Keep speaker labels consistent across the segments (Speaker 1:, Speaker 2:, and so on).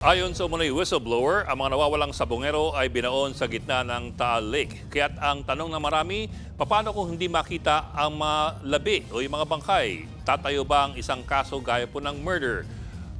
Speaker 1: Ayon sa umunoy whistleblower, ang mga nawawalang sabongero ay binaon sa gitna ng Taal Lake. Kaya't ang tanong ng marami, paano kung hindi makita ang mga labi o yung mga bangkay? Tatayo ba ang isang kaso gaya po ng murder?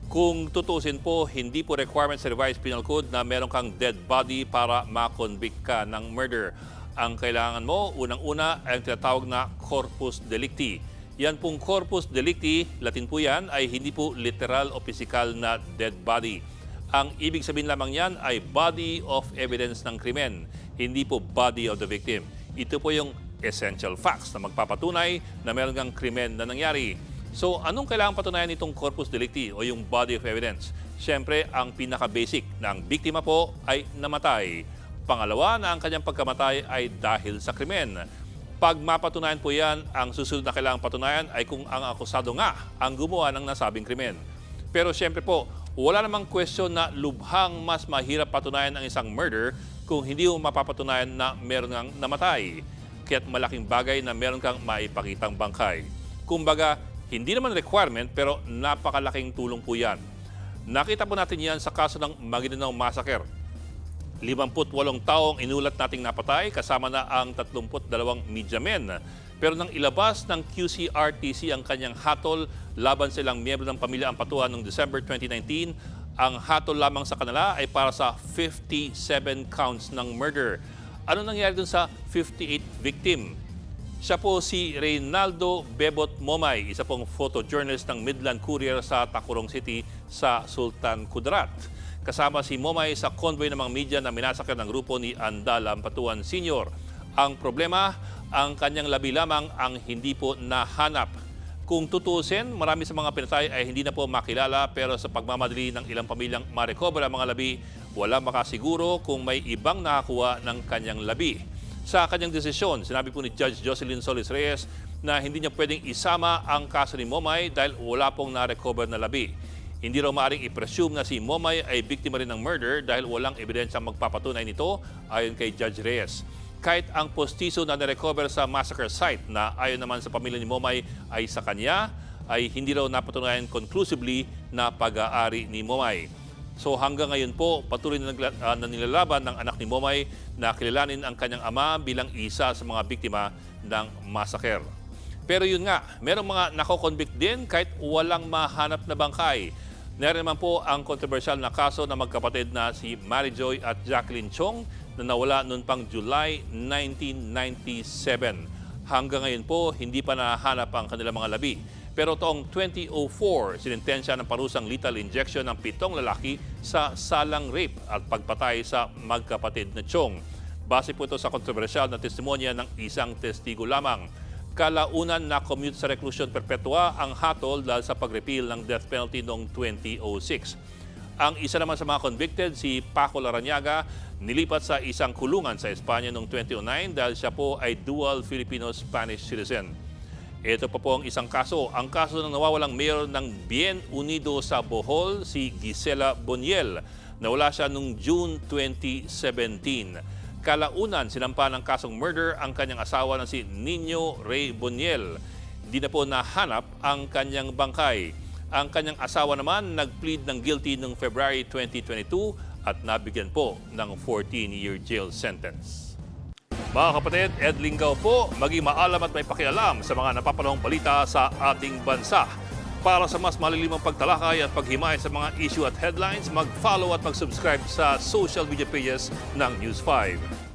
Speaker 1: Kung tutusin po, hindi po requirement sa revised penal code na meron kang dead body para makonvict ka ng murder. Ang kailangan mo, unang-una, ay ang tinatawag na corpus delicti. Yan pong corpus delicti, Latin po yan, ay hindi po literal o physical na dead body. Ang ibig sabihin lamang yan ay body of evidence ng krimen, hindi po body of the victim. Ito po yung essential facts na magpapatunay na meron kang krimen na nangyari. So, anong kailangan patunayan itong corpus delicti o yung body of evidence? Siyempre, ang pinaka-basic na ang biktima po ay namatay. Pangalawa na ang kanyang pagkamatay ay dahil sa krimen. Pag mapatunayan po yan, ang susunod na kailangang patunayan ay kung ang akusado nga ang gumawa ng nasabing krimen. Pero siyempre po, wala namang question na lubhang mas mahirap patunayan ang isang murder kung hindi mo mapapatunayan na meron kang namatay. Kaya't malaking bagay na meron kang maipakitang bangkay. Kumbaga, hindi naman requirement pero napakalaking tulong po yan. Nakita po natin yan sa kaso ng Maguindanao Massacre. 58 taong inulat nating napatay kasama na ang 32 media men. Pero nang ilabas ng QCRTC ang kanyang hatol laban silang miyembro ng pamilya Ampatuan noong December 2019, ang hatol lamang sa kanila ay para sa 57 counts ng murder. Ano nangyari dun sa 58 victim? Siya po si Reynaldo Bebot Momay, isa pong photojournalist ng Midland Courier sa Tacorong City sa Sultan Kudarat. Kasama si Momay sa convoy ng mga media na minasakyan ng grupo ni Andal Ampatuan Sr. Ang problema, ang kanyang labi lamang ang hindi po nahanap. Kung tutusin, marami sa mga pinatay ay hindi na po makilala pero sa pagmamadali ng ilang pamilyang ma-recover ang mga labi, wala makasiguro kung may ibang nakakuha ng kanyang labi. Sa kanyang desisyon, sinabi po ni Judge Jocelyn Solis Reyes na hindi niya pwedeng isama ang kaso ni Momay dahil wala pong na-recover na labi. Hindi raw maaaring i-presume na si Momay ay biktima rin ng murder dahil walang ebidensyang magpapatunay nito ayon kay Judge Reyes. Kahit ang postiso na narecover sa massacre site na ayon naman sa pamilya ni Momay ay sa kanya, ay hindi raw napatunayan conclusively na pag-aari ni Momay. So hanggang ngayon po, patuloy na, ah, nilalaban ng anak ni Momay na kilalanin ang kanyang ama bilang isa sa mga biktima ng massacre. Pero yun nga, merong mga nako-convict din kahit walang mahanap na bangkay. Meron naman po ang kontrobersyal na kaso na magkapatid na si Mary Joy at Jacqueline Chong na nawala noon pang July 1997. Hanggang ngayon po, hindi pa nahanap ang kanilang mga labi. Pero taong 2004, sinintensya ng parusang lethal injection ng pitong lalaki sa salang rape at pagpatay sa magkapatid na Chong. Base po ito sa kontrobersyal na testimonya ng isang testigo lamang. Kalaunan na commute sa reclusion perpetua ang hatol dahil sa pag-repeal ng death penalty noong 2006. Ang isa naman sa mga convicted, si Paco Laraniaga, nilipat sa isang kulungan sa Espanya noong 2009 dahil siya po ay dual Filipino-Spanish citizen. Ito pa po ang isang kaso, ang kaso ng nawawalang mayor ng Bien Unido sa Bohol, si Gisela Boniel. Nawala siya noong June 2017. Kalaunan, sinampa ng kasong murder ang kanyang asawa na si Nino Ray Boniel. Di na po nahanap ang kanyang bangkay. Ang kanyang asawa naman nag-plead ng guilty noong February 2022 at nabigyan po ng 14-year jail sentence. Mga kapatid, Ed Lingaw po, maging maalam at may pakialam sa mga napapanahong balita sa ating bansa. Para sa mas malilimang pagtalakay at paghimay sa mga issue at headlines, mag-follow at mag-subscribe sa social media pages ng News 5.